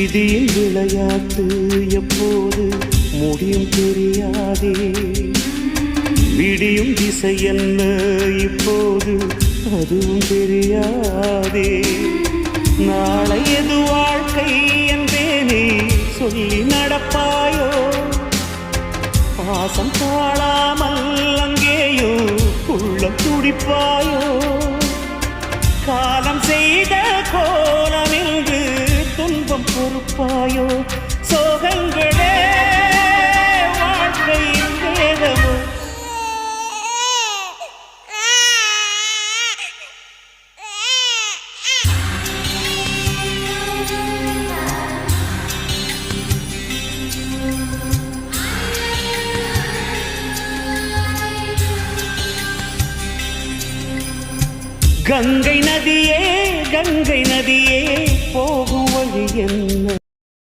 விதியின் விளையாட்டு எப்போது முடியும் தெரியாதே. விடியும் திசை என்ன இப்போது அதுவும் தெரியாதே. நாளை எது வாழ்க்கை என்பேனே சொல்லி நடப்பாயோ? பாசம் தாழாமல் அங்கேயோ உள்ளம் துடிப்பாயோ? காலம் செய்த கோலம் பொறுப்பாயோ? சோகங்களே வாழ்க்கையின் வேதமோ கங்கை நதியே கங்கை நதியே போகும் வழி என்ன?